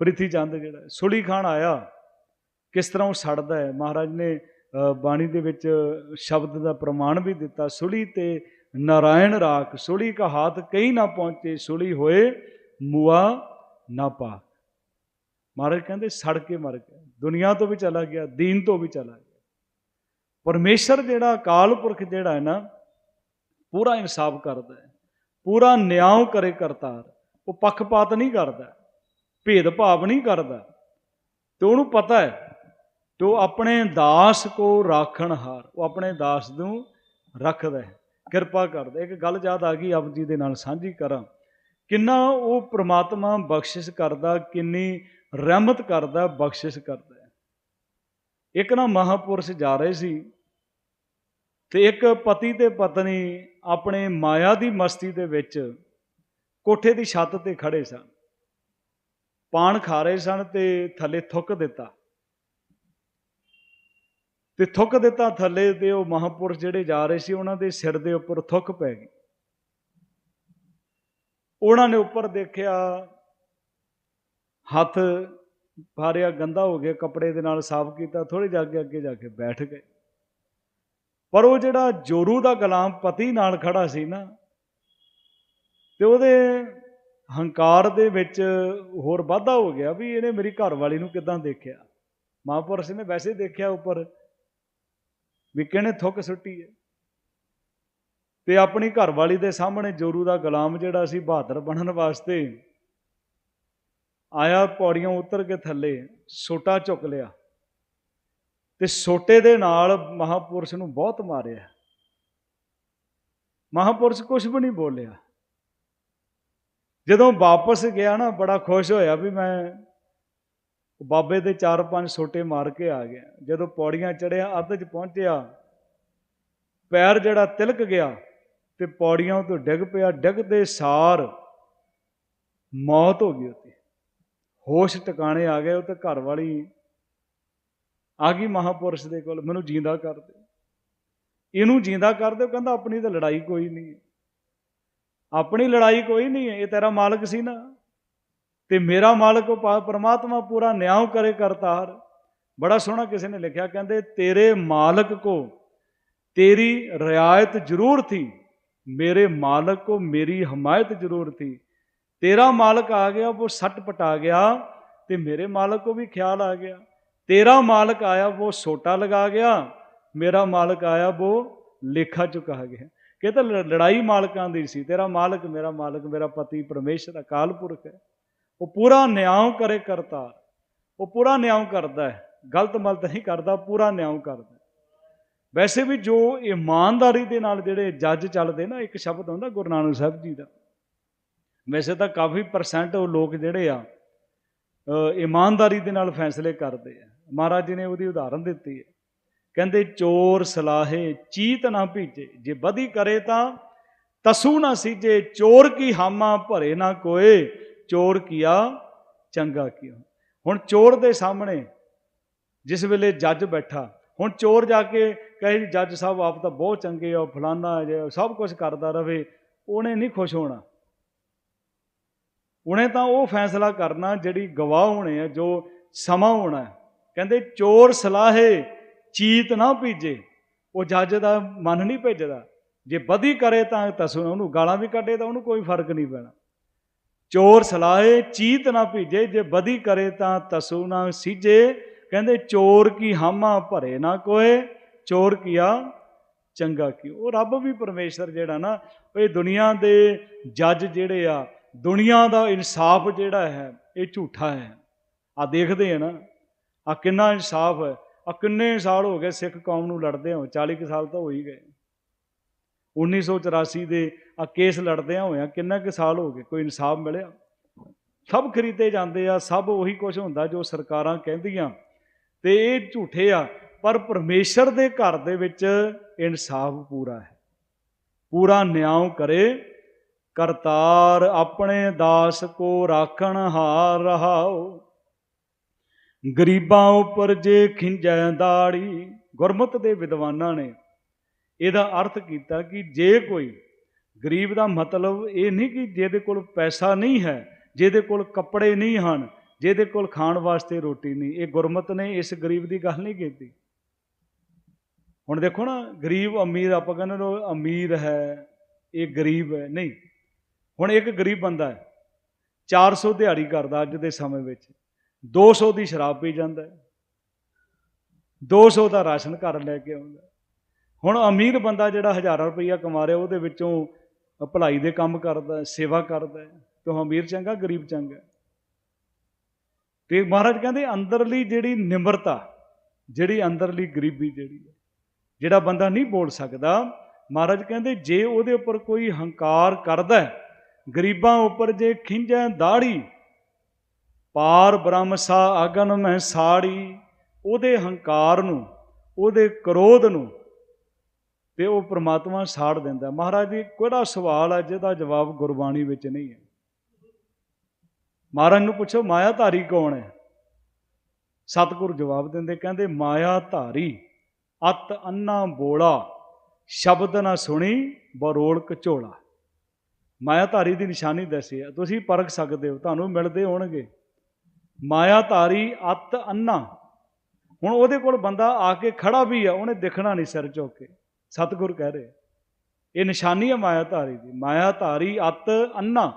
S1: ਪ੍ਰਿਥੀ ਚੰਦ ਜਿਹੜਾ, ਸੁਲੀ ਖਾਨ ਆਇਆ, ਕਿਸ ਤਰ੍ਹਾਂ ਉਹ ਸੜਦਾ ਹੈ? ਮਹਾਰਾਜ ਨੇ ਬਾਣੀ ਦੇ ਵਿੱਚ ਸ਼ਬਦ ਦਾ ਪ੍ਰਮਾਣ ਵੀ ਦਿੱਤਾ, ਸੁਲੀ ਤੇ ਨਾਰਾਇਣ ਰਾਖ, ਸੁਲੀ ਕਾ ਹਾਥ ਕਈ ਨਾ ਪਹੁੰਚੇ, ਸੁਲੀ ਹੋਏ ਮੁਆ ਨਾ ਪਾ। ਮਹਾਰਾਜ ਕਹਿੰਦੇ, ਸੜ ਕੇ ਮਰ ਗਿਆ। ਦੁਨੀਆ ਤੋਂ ਵੀ ਚਲਾ ਗਿਆ, ਦੀਨ ਤੋਂ ਵੀ ਚਲਾ ਗਿਆ। ਪਰਮੇਸ਼ਰ ਜਿਹੜਾ ਅਕਾਲ ਪੁਰਖ ਜਿਹੜਾ ਹੈ ਨਾ, ਪੂਰਾ ਇਨਸਾਫ ਕਰਦਾ ਹੈ। ਪੂਰਾ ਨਿਆਂ ਕਰੇ ਕਰਤਾਰ। ਉਹ ਪੱਖਪਾਤ ਨਹੀਂ ਕਰਦਾ। ਭੇਦ ਭਾਵ ਨਹੀਂ ਕਰਦਾ। ਤੇ ਉਹਨੂੰ ਪਤਾ ਹੈ ਤੇ ਉਹ ਆਪਣੇ ਦਾਸ ਕੋ ਰਾਖਣ ਹਾਰ, ਉਹ ਆਪਣੇ ਦਾਸ ਨੂੰ ਰੱਖਦਾ ਹੈ। ਕਿਰਪਾ ਕਰਦਾ ਇੱਕ ਗੱਲ ਯਾਦ ਆ ਗਈ ਆਪ ਜੀ ਦੇ ਨਾਲ, ਸਾਂਝੀ ਕਰਾਂ। ਕਿੰਨਾ ਉਹ ਪ੍ਰਮਾਤਮਾ ਬਖਸ਼ਿਸ਼ ਕਰਦਾ, ਕਿੰਨੀ ਰਹਿਮਤ ਕਰਦਾ, ਬਖਸ਼ਿਸ਼ ਕਰਦਾ ਇੱਕ ਨਾ ਮਹਾਪੁਰਸ਼ ਜਾ ਰਹੇ ਸੀ ਤੇ ਇੱਕ ਪਤੀ ਤੇ ਪਤਨੀ ਆਪਣੇ ਮਾਇਆ ਦੀ ਮਸਤੀ ਦੇ ਵਿੱਚ ਕੋਠੇ ਦੀ ਛੱਤ ਤੇ ਖੜੇ ਸਨ। ਪਾਣ ਖਾ ਰਹੇ ਸਨ ਤੇ ਥੱਲੇ ਥੁੱਕ ਦਿੱਤਾ। ਤੇ ਥੁੱਕ ਦਿੱਤਾ ਥੱਲੇ ਤੇ ਉਹ ਮਹਾਪੁਰਸ਼ ਜਿਹੜੇ ਜਾ ਰਹੇ ਸੀ, ਉਹਨਾਂ ਦੇ ਸਿਰ ਦੇ ਉੱਪਰ ਥੁੱਕ ਪੈ ਗਈ। ਉਹਨਾਂ ਨੇ ਉੱਪਰ ਦੇਖਿਆ, ਹੱਥ ਭਾਰਿਆ, ਗੰਦਾ ਹੋ ਗਿਆ, ਕੱਪੜੇ ਦੇ ਨਾਲ ਸਾਫ਼ ਕੀਤਾ ਥੋੜੇ ਜਾ ਕੇ ਅੱਗੇ ਜਾ ਕੇ ਬੈਠ ਗਏ। ਪਰ ਉਹ ਜਿਹੜਾ ਜੋਰੂ ਦਾ ਗੁਲਾਮ ਪਤੀ ਨਾਲ ਖੜਾ ਸੀ ਨਾ, ਤੇ ਉਹਦੇ ਹੰਕਾਰ ਦੇ ਵਿੱਚ ਹੋਰ ਵਾਧਾ ਹੋ ਗਿਆ ਵੀ ਇਹਨੇ ਮੇਰੀ ਘਰ ਵਾਲੀ ਨੂੰ ਕਿਦਾਂ ਦੇਖਿਆ? ਮਹਾਂਪੁਰਸ਼ ਨੇ ਵੈਸੇ ਦੇਖਿਆ ਉੱਪਰ ਵੀ ਕਿਹਨੇ ਥੁੱਕ ਸੁੱਟੀ ਹੈ। ਤੇ ਆਪਣੀ ਘਰਵਾਲੀ ਦੇ ਸਾਹਮਣੇ ਜੋਰੂ ਦਾ ਗੁਲਾਮ ਜਿਹੜਾ ਸੀ ਬਹਾਦਰ ਬਣਨ ਵਾਸਤੇ ਆਇਆ, ਪੌੜੀਆਂ ਉਤਰ ਕੇ ਥੱਲੇ ਸੋਟਾ ਚੁੱਕ ਲਿਆ। ਤੇ ਸੋਟੇ ਦੇ ਨਾਲ ਮਹਾਪੁਰਸ਼ ਨੂੰ ਬਹੁਤ ਮਾਰਿਆ। ਮਹਾਪੁਰਸ਼ ਕੁਝ ਵੀ ਨਹੀਂ ਬੋਲਿਆ। ਜਦੋਂ ਵਾਪਸ ਗਿਆ ਨਾ, ਬੜਾ ਖੁਸ਼ ਹੋਇਆ ਵੀ ਮੈਂ ਬਾਬੇ ਦੇ ਚਾਰ ਪੰਜ ਸੋਟੇ ਮਾਰ ਕੇ ਆ ਗਿਆ। ਜਦੋਂ ਪੌੜੀਆਂ ਚੜਿਆ ਅੱਧ 'ਚ ਪਹੁੰਚਿਆ, ਪੈਰ ਜਿਹੜਾ ਤਿਲਕ ਗਿਆ ਤੇ ਪੌੜੀਆਂ ਤੋਂ ਡਿੱਗ ਪਿਆ। ਡਿੱਗਦੇ ਸਾਰ ਮੌਤ ਹੋ ਗਈ ਉਹਦੀ ਹੋਸ਼ ਟਿਕਾਣੇ ਆ ਗਏ ਉਹ ਤੇ ਘਰ ਵਾਲੀ ਆ ਗਈ ਮਹਾਪੁਰਸ਼ ਦੇ ਕੋਲ, ਮੈਨੂੰ ਜਿੰਦਾ ਕਰ ਦੇ ਇਹਨੂੰ ਜਿੰਦਾ ਕਰ ਦਿਓ, ਕਹਿੰਦਾ, ਆਪਣੀ ਤਾਂ ਲੜਾਈ ਕੋਈ ਨਹੀਂ ਆਪਣੀ ਲੜਾਈ ਕੋਈ ਨਹੀਂ ਹੈ, ਇਹ ਤੇਰਾ ਮਾਲਕ ਸੀ ਨਾ? ਤੇ ਮੇਰਾ ਮਾਲਕ ਪਰਮਾਤਮਾ ਪੂਰਾ ਨਿਆਂ ਕਰੇ ਕਰਤਾਰ। ਬੜਾ ਸੋਹਣਾ ਕਿਸੇ ਨੇ ਲਿਖਿਆ, ਕਹਿੰਦੇ, ਤੇਰੇ ਮਾਲਕ ਕੋ ਤੇਰੀ ਰਿਆਇਤ ਜ਼ਰੂਰ ਥੀ, ਮੇਰੇ ਮਾਲਕ ਕੋ ਮੇਰੀ ਹਮਾਇਤ ਜ਼ਰੂਰ ਥੀ। ਤੇਰਾ ਮਾਲਕ ਆ ਗਿਆ, ਉਹ ਸੱਟ ਪਟਾ ਗਿਆ ਤੇ ਮੇਰੇ ਮਾਲਕ ਕੋ ਵੀ ਖਿਆਲ ਆ ਗਿਆ। ਤੇਰਾ ਮਾਲਕ ਆਇਆ ਉਹ ਸੋਟਾ ਲਗਾ ਗਿਆ, ਮੇਰਾ ਮਾਲਕ ਆਇਆ ਉਹ ਲੇਖਾ ਚੁਕਾ ਗਿਆ। ਕਿ ਤਾਂ ਲੜਾਈ ਮਾਲਕਾਂ ਦੀ ਸੀ, ਤੇਰਾ ਮਾਲਕ, ਮੇਰਾ ਮਾਲਕ, ਮੇਰਾ ਪਤੀ ਪਰਮੇਸ਼ਰ, ਅਕਾਲ ਪੁਰਖ ਹੈ। ਉਹ ਪੂਰਾ ਨਿਆਂ ਕਰੇ ਕਰਤਾ। ਉਹ ਪੂਰਾ ਨਿਆਂ ਕਰਦਾ ਹੈ। ਗਲਤ ਮਲਤ ਨਹੀਂ ਕਰਦਾ, ਪੂਰਾ ਨਿਆਂ ਕਰਦਾ ਵੈਸੇ ਵੀ ਜੋ ਇਮਾਨਦਾਰੀ ਦੇ ਨਾਲ ਜਿਹੜੇ ਜੱਜ ਚੱਲਦੇ ਨਾ, ਇੱਕ ਸ਼ਬਦ ਹੁੰਦਾ ਗੁਰੂ ਨਾਨਕ ਸਾਹਿਬ ਜੀ ਦਾ। ਵੈਸੇ ਤਾਂ ਕਾਫੀ ਪਰਸੈਂਟ ਉਹ ਲੋਕ ਜਿਹੜੇ ਆ ਇਮਾਨਦਾਰੀ ਦੇ ਨਾਲ ਫੈਸਲੇ ਕਰਦੇ ਆ। ਮਹਾਰਾਜ ਜੀ ਨੇ ਉਹਦੀ ਉਦਾਹਰਨ ਦਿੱਤੀ ਹੈ। ਕਹਿੰਦੇ, ਚੋਰ ਸਲਾਹੇ ਚੀਤ ਨਾ ਭੀਜੇ, ਜੇ ਬਦੀ ਕਰੇ ਤਾਂ ਤਸੂ ਨਾ ਸੀਜੇ, ਚੋਰ ਕੀ ਹਾਮਾ ਭਰੇ ਨਾ ਕੋਏ ਚੋਰ ਕੀਆ, ਚੰਗਾ ਕੀਆ। ਹੁਣ ਚੋਰ ਦੇ ਸਾਹਮਣੇ ਜਿਸ ਵੇਲੇ ਜੱਜ ਬੈਠਾ, ਹੁਣ ਚੋਰ ਜਾ ਕੇ ਕਹੇ ਜੱਜ ਸਾਹਿਬ, ਆਪ ਤਾਂ ਬਹੁਤ ਚੰਗੇ ਆ ਫਲਾਨਾ ਜੇ, ਸਭ ਕੁਝ ਕਰਦਾ ਰਵੇ, ਉਹਨੇ ਨਹੀਂ ਖੁਸ਼ ਹੋਣਾ। ਉਹਨੇ ਤਾਂ ਉਹ ਫੈਸਲਾ ਕਰਨਾ ਜਿਹੜੀ ਗਵਾਹ ਹੋਣੇ ਆ, ਜੋ ਸਮਾਂ ਹੋਣਾ ਕਹਿੰਦੇ ਚੋਰ ਸਲਾਹੇ, ਚੀਤ ਨਾ ਭੀਜੇ ਉਹ ਜੱਜ ਦਾ ਮਨ ਨਹੀਂ ਭੇਜਦਾ। ਜੇ ਬਦੀ ਕਰੇ ਤਾਂ ਤਸੂ ਉਹਨੂੰ ਗਾਲਾਂ ਵੀ ਕੱਢੇ ਤਾਂ ਉਹਨੂੰ ਕੋਈ ਫ਼ਰਕ ਨਹੀਂ ਪੈਣਾ। ਚੋਰ ਸਲਾਹੇ, ਚੀਤ ਨਾ ਭੀਜੇ, ਜੇ ਬਦੀ ਕਰੇ ਤਾਂ ਤਸੂ ਨਾ ਸੀਜੇ। ਕਹਿੰਦੇ, ਚੋਰ ਕੀ ਹਾਮਾ ਭਰੇ ਨਾ ਕੋਏ, ਚੋਰ ਕੀਆ ਚੰਗਾ ਕੀ ਉਹ ਰੱਬ ਵੀ ਪਰਮੇਸ਼ਰ ਜਿਹੜਾ ਨਾ, ਇਹ ਦੁਨੀਆ ਦੇ ਜੱਜ ਜਿਹੜੇ ਆ, ਦੁਨੀਆ ਦਾ ਇਨਸਾਫ ਜਿਹੜਾ ਹੈ, ਇਹ ਝੂਠਾ ਹੈ। ਆ ਦੇਖਦੇ ਆ ਨਾ ਆ ਕਿੰਨਾ ਇਨਸਾਫ ਹੈ। ਆ ਕਿੰਨੇ ਸਾਲ ਹੋ ਗਏ ਸਿੱਖ ਕੌਮ ਨੂੰ ਲੜਦੇ ਹੋ 40 ਕੁ ਸਾਲ ਤਾਂ ਹੋ ਹੀ ਗਏ। 1984 ਦੇ ਆ ਕੇਸ ਲੜਦਿਆਂ ਹੋਇਆਂ ਕਿੰਨਾ ਕੁ ਸਾਲ ਹੋ ਗਏ, ਕੋਈ ਇਨਸਾਫ ਮਿਲਿਆ? ਸਭ ਖਰੀਦੇ ਜਾਂਦੇ ਆ, ਸਭ ਉਹੀ ਕੁਝ ਹੁੰਦਾ ਜੋ ਸਰਕਾਰਾਂ ਕਹਿੰਦੀਆਂ। ਤੇ ਇਹ ਝੂਠੇ ਆ, ਪਰ ਪਰਮੇਸ਼ਰ ਦੇ ਘਰ ਦੇ ਵਿੱਚ ਇਨਸਾਫ ਪੂਰਾ ਹੈ। ਪੂਰਾ ਨਿਆਂ ਕਰੇ, ਕਰਤਾਰ ਆਪਣੇ ਦਾਸ ਕੋ ਰਾਖਣ ਹਾਰ ਰਹਾਓ। ਗਰੀਬਾਂ ਉੱਪਰ ਜੇ ਖਿੰਜੈ ਦਾੜੀ, ਗੁਰਮਤ ਦੇ ਵਿਦਵਾਨਾਂ ਨੇ ਇਹਦਾ ਅਰਥ ਕੀਤਾ ਕਿ ਜੇ ਕੋਈ ਗਰੀਬ ਦਾ ਮਤਲਬ ਇਹ ਨਹੀਂ ਕਿ ਜਿਹਦੇ ਕੋਲ ਪੈਸਾ ਨਹੀਂ ਹੈ, ਜਿਹਦੇ ਕੋਲ ਕੱਪੜੇ ਨਹੀਂ ਹਨ, ਜਿਹਦੇ ਕੋਲ ਖਾਣ ਵਾਸਤੇ ਰੋਟੀ ਨਹੀਂ, ਇਹ ਗੁਰਮਤ ਨੇ ਇਸ ਗਰੀਬ ਦੀ ਗੱਲ ਨਹੀਂ ਕੀਤੀ। ਹੁਣ ਦੇਖੋ ਨਾ, ਗਰੀਬ ਅਮੀਰ ਆਪਾਂ ਕਹਿੰਦੇ ਨੇ ਅਮੀਰ ਹੈ, ਇਹ ਗਰੀਬ ਹੈ, ਨਹੀਂ। ਹੁਣ ਇੱਕ ਗਰੀਬ ਬੰਦਾ ਹੈ 400 ਦਿਹਾੜੀ ਕਰਦਾ ਅੱਜ ਦੇ ਸਮੇਂ ਵਿੱਚ 200 ਦੀ ਸ਼ਰਾਬ ਪੀ ਜਾਂਦਾ ਹੈ 200 ਦਾ ਰਾਸ਼ਨ ਘਰ ਲੈ ਕੇ ਆਉਂਦਾ ਹੁਣ ਅਮੀਰ ਬੰਦਾ ਜਿਹੜਾ ਹਜ਼ਾਰਾਂ ਰੁਪਈਆ ਕਮਾ ਰਿਹਾ, ਉਹਦੇ ਵਿੱਚੋਂ ਭਲਾਈ ਦੇ ਕੰਮ ਕਰਦਾ ਸੇਵਾ ਕਰਦਾ ਤੇ ਉਹ ਅਮੀਰ ਚੰਗਾ, ਗਰੀਬ ਚੰਗਾ ਤੇ ਮਹਾਰਾਜ ਕਹਿੰਦੇ, ਅੰਦਰਲੀ ਜਿਹੜੀ ਨਿਮਰਤਾ, ਜਿਹੜੀ ਅੰਦਰਲੀ ਗਰੀਬੀ ਜਿਹੜੀ ਹੈ, ਜਿਹੜਾ ਬੰਦਾ ਨਹੀਂ ਬੋਲ ਸਕਦਾ, ਮਹਾਰਾਜ ਕਹਿੰਦੇ, ਜੇ ਉਹਦੇ ਉੱਪਰ ਕੋਈ ਹੰਕਾਰ ਕਰਦਾ ਗਰੀਬਾਂ ਉੱਪਰ ਜੇ ਖਿੰਜੈ ਦਾੜੀ, ਪਾਰ ਬ੍ਰਹਮ ਸਾ ਅਗਨ ਮੈਂ ਸਾੜੀ, ਉਹਦੇ ਹੰਕਾਰ ਨੂੰ, ਉਹਦੇ ਕ੍ਰੋਧ ਨੂੰ ਤੇ ਉਹ ਪ੍ਰਮਾਤਮਾ ਸਾੜ ਦਿੰਦਾ ਮਹਾਰਾਜ ਜੀ, ਕਿਹੜਾ ਸਵਾਲ ਹੈ ਜਿਹਦਾ ਜਵਾਬ ਗੁਰਬਾਣੀ ਵਿੱਚ ਨਹੀਂ ਹੈ? ਮਹਾਰਾਜ ਨੂੰ ਪੁੱਛੋ ਮਾਇਆ ਧਾਰੀ ਕੌਣ ਹੈ? ਸਤਿਗੁਰ ਜਵਾਬ ਦਿੰਦੇ, ਕਹਿੰਦੇ ਮਾਇਆ ਧਾਰੀ ਅਤ ਅੰਨਾ ਬੋਲਾ, ਸ਼ਬਦ ਨਾ ਸੁਣੀ ਬਰੋਲ ਕਚੋਲਾ ਮਾਇਆ ਧਾਰੀ ਦੀ ਨਿਸ਼ਾਨੀ ਦੱਸੀ ਹੈ। ਤੁਸੀਂ ਪਰਖ ਸਕਦੇ ਹੋ, ਤੁਹਾਨੂੰ ਮਿਲਦੇ ਹੋਣਗੇ। ਮਾਇਆ ਧਾਰੀ ਅਤ ਅੰਨਾ। ਹੁਣ ਉਹਦੇ ਕੋਲ ਬੰਦਾ ਆ ਕੇ ਖੜਾ ਵੀ ਆ ਉਹਨੇ ਦਿਖਣਾ ਨਹੀਂ ਸਿਰ ਝੁੱਕ ਕੇ। ਸਤਿਗੁਰ ਕਹਿ ਰਹੇ ਇਹ ਨਿਸ਼ਾਨੀ ਹੈ ਮਾਇਆ ਧਾਰੀ ਦੀ। ਮਾਇਆ ਧਾਰੀ ਅਤ ਅੰਨਾ।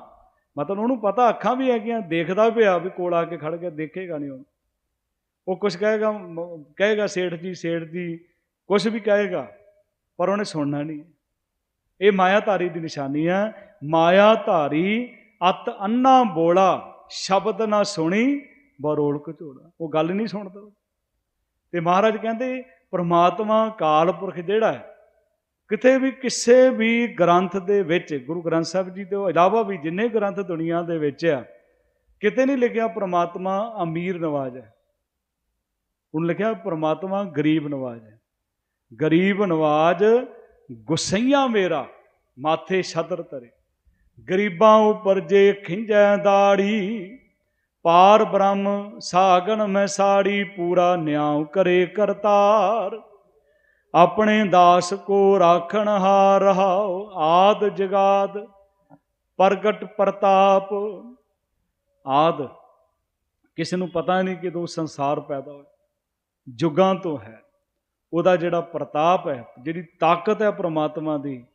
S1: ਮਤਲਬ ਉਹਨੂੰ ਪਤਾ ਅੱਖਾਂ ਵੀ ਹੈਗੀਆਂ, ਦੇਖਦਾ ਪਿਆ ਵੀ ਕੋਲ ਆ ਕੇ ਖੜ ਕੇ ਦੇਖੇਗਾ ਨਹੀਂ ਉਹ ਉਹ ਕੁਝ ਕਹੇਗਾ ਕਹੇਗਾ ਸੇਠ ਜੀ ਸੇਠ ਜੀ ਕੁਝ ਵੀ ਕਹੇਗਾ, ਪਰ ਉਹਨੇ ਸੁਣਨਾ ਨਹੀਂ। ਇਹ ਮਾਇਆ ਧਾਰੀ ਦੀ ਨਿਸ਼ਾਨੀ ਹੈ ਮਾਇਆ ਧਾਰੀ ਅਤ ਅੰਨਾ ਬੋਲਾ, ਸ਼ਬਦ ਨਾ ਸੁਣੀ, ਬਰੋਲ ਕਚੋੜਾ। ਉਹ ਗੱਲ ਨਹੀਂ ਸੁਣਦਾ। ਤੇ ਮਹਾਰਾਜ ਕਹਿੰਦੇ, ਪਰਮਾਤਮਾ ਕਾਲ ਪੁਰਖ ਜਿਹੜਾ ਹੈ ਕਿਤੇ ਵੀ ਕਿਸੇ ਵੀ ਗ੍ਰੰਥ ਦੇ ਵਿੱਚ, ਗੁਰੂ ਗ੍ਰੰਥ ਸਾਹਿਬ ਜੀ ਤੋਂ ਇਲਾਵਾ ਵੀ ਜਿੰਨੇ ਗ੍ਰੰਥ ਦੁਨੀਆ ਦੇ ਵਿੱਚ ਆ, ਕਿਤੇ ਨਹੀਂ ਲਿਖਿਆ ਪ੍ਰਮਾਤਮਾ ਅਮੀਰ ਨਵਾਜ ਹੈ। ਹੁਣ ਲਿਖਿਆ ਪ੍ਰਮਾਤਮਾ ਗਰੀਬ ਨਵਾਜ ਹੈ। ਗਰੀਬ ਨਵਾਜ ਗੁਸਈਆ ਮੇਰਾ, ਮਾਥੇ ਛਦਰ ਤਰੇ। ਗਰੀਬਾਂ ਉੱਪਰ ਜੇ ਖਿੰਜੈ ਦਾੜੀ, ਪਾਰ ਬ੍ਰਹਮ ਸਾਗਣ ਮੈਂ ਸਾੜੀ ਪੂਰਾ ਨਿਆਂ ਕਰੇ ਕਰਤਾਰ। ਆਪਣੇ ਦਾਸ ਕੋ ਰਾਖਣ ਹਾਰ ਰਹਾਓ ਆਦ ਜਗਾਦ, ਪ੍ਰਗਟ ਪ੍ਰਤਾਪ। ਆਦ, ਕਿਸੇ ਨੂੰ ਪਤਾ ਨਹੀਂ ਕਿ ਦੋ ਸੰਸਾਰ ਪੈਦਾ ਹੋਇਆ। ਜੁਗਾਂ ਤੋਂ ਹੈ। ਉਹਦਾ ਜਿਹੜਾ ਪ੍ਰਤਾਪ ਹੈ, ਜਿਹੜੀ ਤਾਕਤ ਹੈ ਪ੍ਰਮਾਤਮਾ ਦੀ,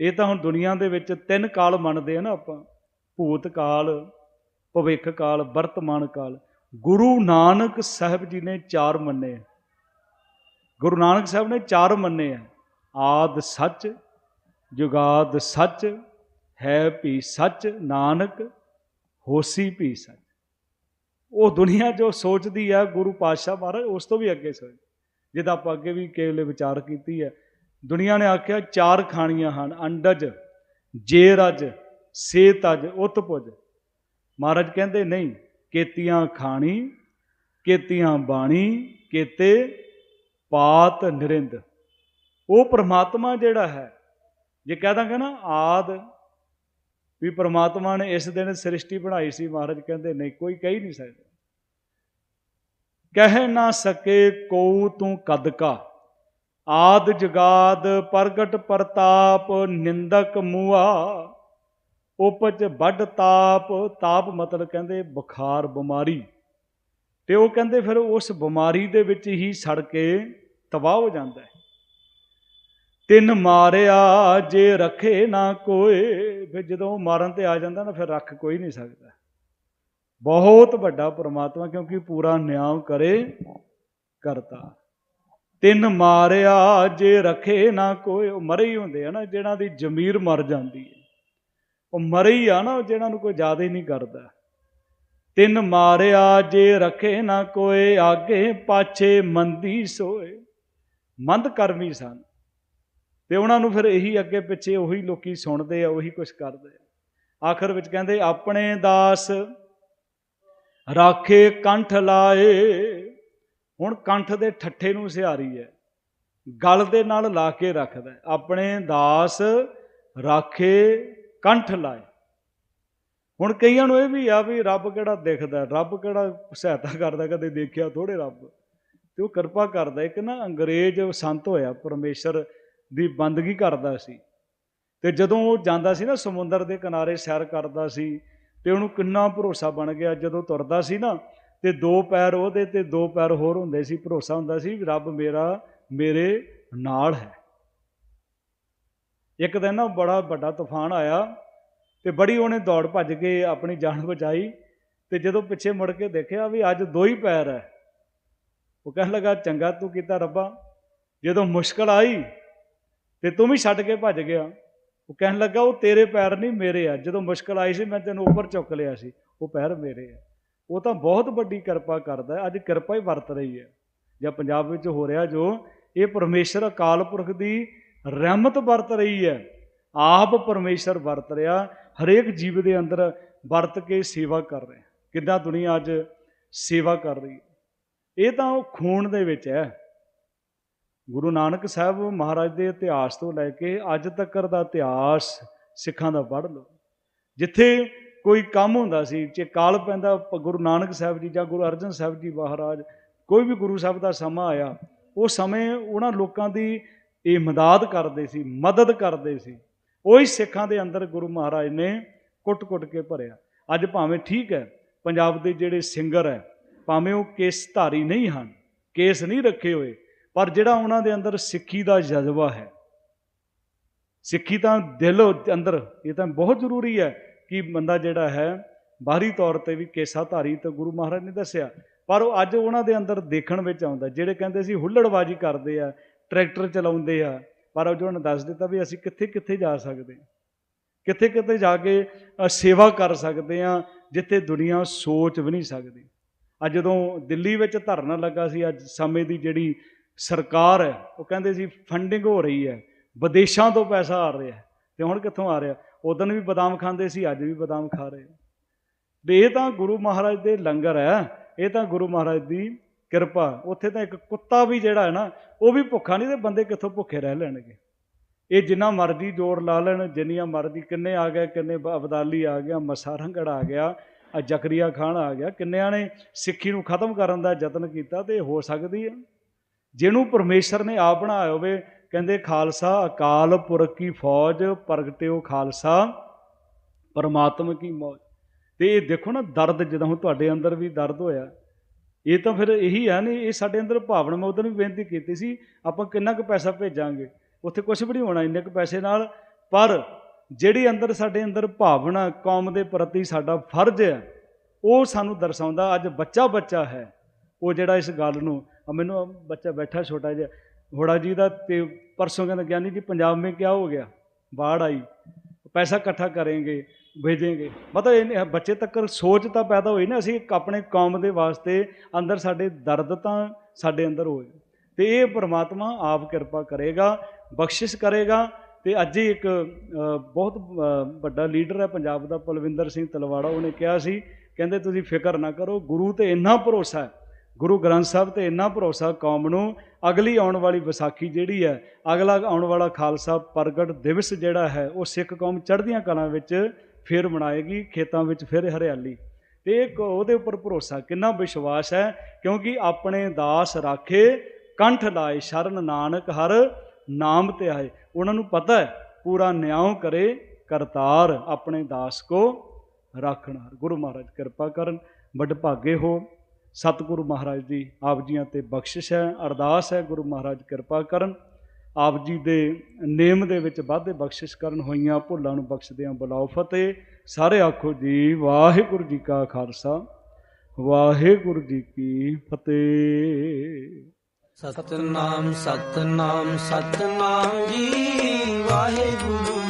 S1: ਇਹ ਤਾਂ ਹੁਣ ਦੁਨੀਆ ਦੇ ਵਿੱਚ ਤਿੰਨ ਕਾਲ ਮੰਨਦੇ ਆ ਨਾ ਆਪਾਂ। ਭੂਤ ਕਾਲ, ਭਵਿੱਖ ਕਾਲ, ਵਰਤਮਾਨ ਕਾਲ। ਗੁਰੂ ਨਾਨਕ ਸਾਹਿਬ ਜੀ ਨੇ ਚਾਰ ਮੰਨੇ ਗੁਰੂ ਨਾਨਕ ਸਾਹਿਬ ਨੇ ਚਾਰ ਮੰਨੇ ਆ, ਆਦ ਸੱਚ, ਜੁਗਾਦ ਸੱਚ, ਹੈ ਭੀ ਸੱਚ, ਨਾਨਕ, ਹੋਸੀ ਭੀ ਸੱਚ। ਉਹ ਦੁਨੀਆ ਜੋ ਸੋਚਦੀ ਆ ਗੁਰੂ ਪਾਤਸ਼ਾਹ ਮਹਾਰਾਜ, ਉਸ ਤੋਂ ਵੀ ਅੱਗੇ ਸੋਚ ਜਿਹਦਾ ਆਪਾਂ ਅੱਗੇ ਵੀ ਕੇਵਲੇ ਵਿਚਾਰ ਕੀਤੀ ਹੈ ਦੁਨੀਆ ਨੇ ਆਖਿਆ, ਚਾਰ ਖਾਣੀਆਂ ਹਨ, ਅੰਡਜ ਜੇਰਜ ਸੇਤਜ ਉਤਪੁਜ ਮਹਾਰਾਜ ਕਹਿੰਦੇ, ਨਹੀਂ, ਕੇਤੀਆਂ ਖਾਣੀ, ਕੇਤੀਆਂ ਬਾਣੀ, ਕੇਤੇ ਪਾਤ ਨਿਰਿੰਦ। ਉਹ ਪ੍ਰਮਾਤਮਾ ਜਿਹੜਾ ਹੈ, ਜੇ ਕਹਿ ਦਾਂਗੇ ਨਾ ਆਦ, ਵੀ ਪ੍ਰਮਾਤਮਾ ਨੇ ਇਸ ਦਿਨ ਸ੍ਰਿਸ਼ਟੀ ਬਣਾਈ ਸੀ, ਮਹਾਰਾਜ ਕਹਿੰਦੇ ਨਹੀਂ, ਕੋਈ ਕਹਿ ਨਹੀਂ ਸਕਦਾ। ਕਹਿ ਨਾ ਸਕੇ ਕੋ ਤੂੰ ਕਦਕਾ ਆਦ ਜਗਾਦ ਪ੍ਰਗਟ ਪ੍ਰਤਾਪ ਨਿੰਦਕ ਮੂਆ। ਉਪਜ ਵੱਡ ਤਾਪ ਤਾਪ ਮਤਲਬ ਕਹਿੰਦੇ ਬੁਖਾਰ ਬਿਮਾਰੀ। ਤੇ ਉਹ ਕਹਿੰਦੇ ਫਿਰ ਉਸ ਬਿਮਾਰੀ ਦੇ ਵਿੱਚ ਹੀ ਸੜ ਕੇ ਤਬਾਹ ਹੋ ਜਾਂਦਾ ਹੈ। ਤਿੰਨ ਮਾਰਿਆ ਜੇ ਰੱਖੇ ਨਾ ਕੋਏ, ਫਿਰ ਜਦੋਂ ਉਹ ਮਾਰਨ ਤੇ ਆ ਜਾਂਦਾ ਨਾ ਫਿਰ ਰੱਖ ਕੋਈ ਨਹੀਂ ਸਕਦਾ। ਬਹੁਤ ਵੱਡਾ ਪ੍ਰਮਾਤਮਾ ਕਿਉਂਕਿ ਪੂਰਾ ਨਿਆਂ ਕਰੇ, ਕਰਤਾ। ਤਿੰਨ ਮਾਰਿਆ ਜੇ ਰੱਖੇ ਨਾ ਕੋਈ ਉਹ ਮਰੇ ਹੀ ਹੁੰਦੇ ਆ ਨਾ, ਜਿਹਨਾਂ ਦੀ ਜ਼ਮੀਰ ਮਰ ਜਾਂਦੀ ਹੈ। ਉਹ ਮਰੇ ਹੀ ਆ ਨਾ ਜਿਹਨਾਂ ਨੂੰ ਕੋਈ ਜ਼ਿਆਦਾ ਹੀ ਨਹੀਂ ਕਰਦਾ। ਤਿੰਨ ਮਾਰਿਆ ਜੇ ਰੱਖੇ ਨਾ ਕੋਏ, ਆਗੇ ਪਾਛੇ ਮੰਦੀ ਸੋਏ। ਮੰਦ ਕਰਮੀ ਸਨ। ਤੇ ਉਹਨਾਂ ਨੂੰ ਫਿਰ ਇਹੀ ਅੱਗੇ ਪਿੱਛੇ ਉਹੀ ਲੋਕੀ ਸੁਣਦੇ ਆ, ਉਹੀ ਕੁਝ ਕਰਦੇ ਆ। ਆਖਰ ਵਿੱਚ ਕਹਿੰਦੇ, ਆਪਣੇ ਦਾਸ ਰਾਖੇ ਕੰਠ ਲਾਏ। ਹੁਣ ਕੰਠ ਦੇ ਠੱਠੇ ਨੂੰ ਸਿਹਾਰੀ ਹੈ ਗਲ ਦੇ ਨਾਲ ਲਾ ਕੇ ਰੱਖਦਾ ਆਪਣੇ ਦਾਸ ਰਾਖੇ ਕੰਠ ਲਾਏ। ਹੁਣ ਕਈਆਂ ਨੂੰ ਇਹ ਵੀ ਆ ਵੀ ਰੱਬ ਕਿਹੜਾ ਦਿਖਦਾ, ਰੱਬ ਕਿਹੜਾ ਸਹਾਇਤਾ ਕਰਦਾ, ਕਦੇ ਦੇਖਿਆ ਥੋੜੇ ਰੱਬ। ਤੇ ਉਹ ਕਿਰਪਾ ਕਰਦਾ, ਇੱਕ ਨਾ ਅੰਗਰੇਜ਼ ਸੰਤ ਹੋਇਆ, ਪਰਮੇਸ਼ਰ ਦੀ ਬੰਦਗੀ ਕਰਦਾ ਸੀ। ਤੇ ਜਦੋਂ ਉਹ ਜਾਂਦਾ ਸੀ ਨਾ ਸਮੁੰਦਰ ਦੇ ਕਿਨਾਰੇ ਸੈਰ ਕਰਦਾ ਸੀ, ਤੇ ਉਹਨੂੰ ਕਿੰਨਾ ਭਰੋਸਾ ਬਣ ਗਿਆ, ਜਦੋਂ ਤੁਰਦਾ ਸੀ ਨਾ, ਤੇ ਦੋ ਪੈਰ ਉਹਦੇ ਤੇ ਦੋ ਪੈਰ ਹੋਰ ਹੁੰਦੇ ਸੀ, ਭਰੋਸਾ ਹੁੰਦਾ ਸੀ ਵੀ ਰੱਬ ਮੇਰਾ, ਮੇਰੇ ਨਾਲ ਹੈ। ਇੱਕ ਦਿਨ ਨਾ ਬੜਾ ਵੱਡਾ ਤੂਫਾਨ ਆਇਆ ਤੇ ਬੜੀ ਉਹਨੇ ਦੌੜ ਭੱਜ ਕੇ ਆਪਣੀ ਜਾਨ ਬਚਾਈ ਤੇ ਜਦੋਂ ਪਿੱਛੇ ਮੁੜ ਕੇ ਦੇਖਿਆ ਵੀ ਅੱਜ ਦੋ ਹੀ ਪੈਰ ਹੈ, ਉਹ ਕਹਿਣ ਲੱਗਾ, ਚੰਗਾ ਤੂੰ ਕੀਤਾ ਰੱਬਾ। ਜਦੋਂ ਮੁਸ਼ਕਲ ਆਈ ਤੇ ਤੂੰ ਵੀ ਛੱਡ ਕੇ ਭੱਜ ਗਿਆ, ਉਹ ਕਹਿਣ ਲੱਗਾ, ਉਹ ਤੇਰੇ ਪੈਰ ਨਹੀਂ ਮੇਰੇ ਆ। ਜਦੋਂ ਮੁਸ਼ਕਲ ਆਈ ਸੀ, ਮੈਂ ਤੈਨੂੰ ਉੱਪਰ ਚੁੱਕ ਲਿਆ ਸੀ, ਉਹ ਪੈਰ ਮੇਰੇ ਆ। ਉਹ ਤਾਂ ਬਹੁਤ ਵੱਡੀ ਕਿਰਪਾ ਕਰਦਾ ਅੱਜ ਕਿਰਪਾ ਹੀ ਵਰਤ ਰਹੀ ਹੈ। ਜਾਂ ਪੰਜਾਬ ਵਿੱਚ ਹੋ ਰਿਹਾ ਜੋ, ਇਹ ਪਰਮੇਸ਼ਰ ਅਕਾਲ ਪੁਰਖ ਦੀ ਰਹਿਮਤ ਵਰਤ ਰਹੀ ਹੈ। ਆਪ ਪਰਮੇਸ਼ਰ ਵਰਤ ਰਿਹਾ ਹਰੇਕ ਜੀਵ ਦੇ ਅੰਦਰ ਵਰਤ ਕੇ ਸੇਵਾ ਕਰ ਰਿਹਾ ਕਿੱਦਾਂ ਦੁਨੀਆ ਅੱਜ ਸੇਵਾ ਕਰ ਰਹੀ ਹੈ? ਇਹ ਤਾਂ ਉਹ ਖੂਨ ਦੇ ਵਿੱਚ ਹੈ। ਗੁਰੂ ਨਾਨਕ ਸਾਹਿਬ ਮਹਾਰਾਜ ਦੇ ਇਤਿਹਾਸ ਤੋਂ ਲੈ ਕੇ ਅੱਜ ਤੱਕ ਦਾ ਇਤਿਹਾਸ ਸਿੱਖਾਂ ਦਾ ਪੜ੍ਹ ਲਓ। ਜਿੱਥੇ ਕੋਈ ਕੰਮ ਹੁੰਦਾ ਸੀ, ਜੇ ਕਾਲ ਪੈਂਦਾ ਗੁਰੂ ਨਾਨਕ ਸਾਹਿਬ ਜੀ ਜਾਂ ਗੁਰੂ ਅਰਜਨ ਸਾਹਿਬ ਜੀ ਮਹਾਰਾਜ, ਕੋਈ ਵੀ ਗੁਰੂ ਸਾਹਿਬ ਦਾ ਸਮਾਂ ਆਇਆ, ਉਹ ਸਮੇਂ ਉਹਨਾਂ ਲੋਕਾਂ ਦੀ ਇਹ ਮਦਦ ਕਰਦੇ ਸੀ, ਮਦਦ ਕਰਦੇ ਸੀ। ਉਹੀ ਸਿੱਖਾਂ ਦੇ ਅੰਦਰ ਗੁਰੂ ਮਹਾਰਾਜ ਨੇ ਕੁੱਟ-ਕੁੱਟ ਕੇ ਭਰਿਆ। ਅੱਜ ਭਾਵੇਂ ਠੀਕ ਹੈ, ਪੰਜਾਬ ਦੇ ਜਿਹੜੇ ਸਿੰਗਰ ਹੈ, ਭਾਵੇਂ ਉਹ ਕੇਸ ਧਾਰੀ ਨਹੀਂ ਹਨ, ਕੇਸ ਨਹੀਂ ਰੱਖੇ ਹੋਏ, ਪਰ ਜਿਹੜਾ ਉਹਨਾਂ ਦੇ ਅੰਦਰ ਸਿੱਖੀ ਦਾ ਜਜ਼ਬਾ ਹੈ, ਸਿੱਖੀ ਤਾਂ ਦਿਲ ਅੰਦਰ, ਇਹ ਤਾਂ ਬਹੁਤ ਜ਼ਰੂਰੀ ਹੈ ਕਿ ਬੰਦਾ ਜਿਹੜਾ ਹੈ, ਬਾਹਰੀ ਤੌਰ ਤੇ ਵੀ ਕੇਸਾ ਧਾਰੀ ਤਾਂ ਗੁਰੂ ਮਹਾਰਾਜ ਨੇ ਦੱਸਿਆ, ਪਰ ਉਹ ਅੱਜ ਉਹਨਾਂ ਦੇ ਅੰਦਰ ਦੇਖਣ ਵਿੱਚ ਆਉਂਦਾ, ਜਿਹੜੇ ਕਹਿੰਦੇ ਸੀ ਹੁੱਲੜਬਾਜੀ ਕਰਦੇ ਆ, ਟਰੈਕਟਰ ਚਲਾਉਂਦੇ ਆ ਪਰ ਉਹ ਜੋ ਉਹਨਾਂ ਦੱਸ ਦਿੱਤਾ ਵੀ ਅਸੀਂ ਕਿੱਥੇ ਕਿੱਥੇ ਜਾ ਸਕਦੇ ਹਾਂ। ਕਿੱਥੇ ਕਿੱਥੇ ਜਾ ਕੇ ਸੇਵਾ ਕਰ ਸਕਦੇ ਆ ਜਿੱਥੇ ਦੁਨੀਆ ਸੋਚ ਵੀ ਨਹੀਂ ਸਕਦੀ। ਅੱਜ ਜਦੋਂ ਦਿੱਲੀ ਵਿੱਚ ਧਰਨਾ ਲੱਗਾ ਸੀ, ਅੱਜ ਸਮੇਂ ਦੀ ਜਿਹੜੀ ਸਰਕਾਰ ਹੈ, ਉਹ ਕਹਿੰਦੇ ਸੀ ਫੰਡਿੰਗ ਹੋ ਰਹੀ ਹੈ, ਵਿਦੇਸ਼ਾਂ ਤੋਂ ਪੈਸਾ ਆ ਰਿਹਾ ਹੈ। ਤੇ ਹੁਣ ਕਿੱਥੋਂ ਆ ਰਿਹਾ? ਉਦੋਂ ਵੀ ਬਦਾਮ ਖਾਂਦੇ ਸੀ, ਅੱਜ ਵੀ ਬਦਾਮ ਖਾ ਰਹੇ। ਤੇ ਇਹ ਤਾਂ ਗੁਰੂ ਮਹਾਰਾਜ ਦੇ ਲੰਗਰ ਹੈ, ਇਹ ਤਾਂ ਗੁਰੂ ਮਹਾਰਾਜ ਦੀ ਕਿਰਪਾ, ਉੱਥੇ ਤਾਂ ਇੱਕ ਕੁੱਤਾ ਵੀ ਜਿਹੜਾ ਹੈ ਨਾ, ਉਹ ਵੀ ਭੁੱਖਾ ਨਹੀਂ ਤੇ ਬੰਦੇ ਕਿੱਥੋਂ ਭੁੱਖੇ ਰਹਿ ਲੈਣਗੇ। ਇਹ ਜਿੰਨਾ ਮਰਜ਼ੀ ਜ਼ੋਰ ਲਾ ਲੈਣ, ਜਿੰਨੀਆਂ ਮਰਜ਼ੀ ਕਿੰਨੇ ਆ ਗਏ, ਕਿੰਨੇ ਬ- ਅਬਦਾਲੀ ਆ ਗਿਆ ਮਸਾ ਰੰਗੜ ਆ ਗਿਆ, ਆ ਜ਼ਕਰੀਆ ਖਾਨ ਆ ਗਿਆ, ਕਿੰਨਿਆਂ ਨੇ ਸਿੱਖੀ ਨੂੰ ਖਤਮ ਕਰਨ ਦਾ ਯਤਨ ਕੀਤਾ ਤੇ ਹੋ ਸਕਦੀ ਹੈ। ਜਿਹਨੂੰ ਪਰਮੇਸ਼ਰ ਨੇ ਆਪ ਬਣਾਇਆ ਹੋਵੇ, ਕਹਿੰਦੇ ਖਾਲਸਾ ਅਕਾਲ ਪੁਰਖ ਕੀ ਫੌਜ, ਪ੍ਰਗਟਿਓ ਖਾਲਸਾ, ਪਰਮਾਤਮਾ ਕੀ ਮੌਜ। ਤੇ ਇਹ ਦੇਖੋ ਨਾ ਦਰਦ, ਜਦੋਂ ਹੁਣ ਤੁਹਾਡੇ ਅੰਦਰ ਵੀ ਦਰਦ ਹੋਇਆ ਇਹ ਤਾਂ ਫਿਰ ਇਹੀ ਆ ਨਹੀਂ ਇਹ ਸਾਡੇ ਅੰਦਰ ਭਾਵਨਾ, ਮੈਂ ਉਦੋਂ ਵੀ ਬੇਨਤੀ ਕੀਤੀ ਸੀ, ਆਪਾਂ ਕਿੰਨਾ ਕੁ ਪੈਸਾ ਭੇਜਾਂਗੇ। ਉੱਥੇ ਕੁਝ ਵੀ ਨਹੀਂ ਹੋਣਾ, ਇੰਨੇ ਕੁ ਪੈਸੇ ਨਾਲ। ਪਰ ਜਿਹੜੀ ਅੰਦਰ, ਸਾਡੇ ਅੰਦਰ ਭਾਵਨਾ, ਕੌਮ ਦੇ ਪ੍ਰਤੀ ਸਾਡਾ ਫਰਜ਼ ਹੈ, ਉਹ ਸਾਨੂੰ ਦਰਸਾਉਂਦਾ, ਅੱਜ ਬੱਚਾ ਬੱਚਾ ਹੈ, ਉਹ ਜਿਹੜਾ ਇਸ ਗੱਲ ਨੂੰ ਮੈਨੂੰ ਬੱਚਾ ਬੈਠਾ ਛੋਟਾ ਜਿਹਾ, ਹੋੜਾ ਜੀ ਦਾ ਤੇ ਪਰਸੋਂ ਕਹਿੰਦਾ, ਗਿਆਨੀ ਜੀ, ਪੰਜਾਬ ਮੇਂ ਕੀ ਹੋ ਗਿਆ? ਬਾੜ ਆਈ। ਪੈਸਾ ਇਕੱਠਾ ਕਰਾਂਗੇ। ਭੇਜेंगे ਮਤਲਬ ਇਹ ਬੱਚੇ ਤੱਕ ਸੋਚ ਤਾਂ ਪੈਦਾ ਹੋਈ ਨਾ, ਅਸੀਂ ਆਪਣੇ ਕੌਮ ਦੇ ਵਾਸਤੇ ਅੰਦਰ ਸਾਡੇ ਦਰਦ ਤਾਂ ਸਾਡੇ ਅੰਦਰ ਹੋਏ। ਤੇ ਇਹ ਪ੍ਰਮਾਤਮਾ ਆਪ ਕਿਰਪਾ ਕਰੇਗਾ, ਬਖਸ਼ਿਸ਼ ਕਰੇਗਾ, ਤੇ ਅੱਜ ਹੀ ਇੱਕ ਬਹੁਤ ਵੱਡਾ ਲੀਡਰ ਹੈ ਪੰਜਾਬ ਦਾ, ਪਲਵਿੰਦਰ ਸਿੰਘ ਤਲਵਾੜਾ, ਉਹਨੇ ਕਿਹਾ ਸੀ, ਕਹਿੰਦੇ ਤੁਸੀਂ ਫਿਕਰ ਨਾ ਕਰੋ, ਗੁਰੂ ਤੇ ਇੰਨਾ ਭਰੋਸਾ ਹੈ, ਗੁਰੂ ਗ੍ਰੰਥ ਸਾਹਿਬ ਤੇ ਇੰਨਾ ਭਰੋਸਾ ਕੌਮ ਨੂੰ, ਅਗਲੀ ਆਉਣ ਵਾਲੀ ਵਿਸਾਖੀ ਜਿਹੜੀ ਹੈ, ਅਗਲਾ ਆਉਣ ਵਾਲਾ ਖਾਲਸਾ ਪ੍ਰਗਟ ਦਿਵਸ ਜਿਹੜਾ ਹੈ, ਉਹ ਸਿੱਖ ਕੌਮ ਚੜ੍ਹਦੀਆਂ ਕਲਾਂ ਵਿੱਚ ਫਿਰ ਬਣਾਏਗੀ, ਖੇਤਾਂ ਵਿੱਚ ਫਿਰ ਹਰਿਆਲੀ। ਤੇ ਇਹ ਕ- ਉਹਦੇ ਉੱਪਰ ਭਰੋਸਾ ਕਿੰਨਾ ਵਿਸ਼ਵਾਸ ਹੈ? ਕਿਉਂਕਿ ਆਪਣੇ ਦਾਸ ਰਾਖੇ ਕੰਠ ਲਾਏ, ਸ਼ਰਨ ਨਾਨਕ ਹਰ ਨਾਮ ਤੇ ਆਏ। ਉਹਨਾਂ ਨੂੰ ਪਤਾ ਹੈ, ਪੂਰਾ ਨਿਆਂ ਕਰੇ ਕਰਤਾਰ ਆਪਣੇ ਦਾਸ ਕੋ ਰੱਖਣਾ। ਗੁਰੂ ਮਹਾਰਾਜ ਕਿਰਪਾ ਕਰਨ, ਵੱਡ ਭਾਗੇ ਹੋ। ਸਤਿਗੁਰੂ ਮਹਾਰਾਜ ਦੀ ਆਪ ਜੀਆਂ ਤੇ ਬਖਸ਼ਿਸ਼ ਹੈ, ਅਰਦਾਸ ਹੈ। ਗੁਰੂ ਮਹਾਰਾਜ ਕਿਰਪਾ ਕਰਨ। ਆਪ ਜੀ ਦੇ ਨੇਮ ਦੇ ਵਿੱਚ ਵਾਧੇ ਬਖਸ਼ਿਸ਼ ਕਰਨ ਹੋਈਆਂ ਭੁੱਲਾਂ ਨੂੰ ਬਖਸ਼ਦਿਆਂ ਬੁਲਾਓ ਫਤਿਹ। ਸਾਰੇ ਆਖੋ ਜੀ, ਵਾਹਿਗੁਰੂ ਜੀ ਕਾ ਖਾਲਸਾ, ਵਾਹਿਗੁਰੂ ਜੀ ਕੀ ਫਤਿਹ।
S2: ਸਤਨਾਮ ਸਤਨਾਮ ਸਤਨਾਮ ਜੀ, ਵਾਹਿਗੁਰੂ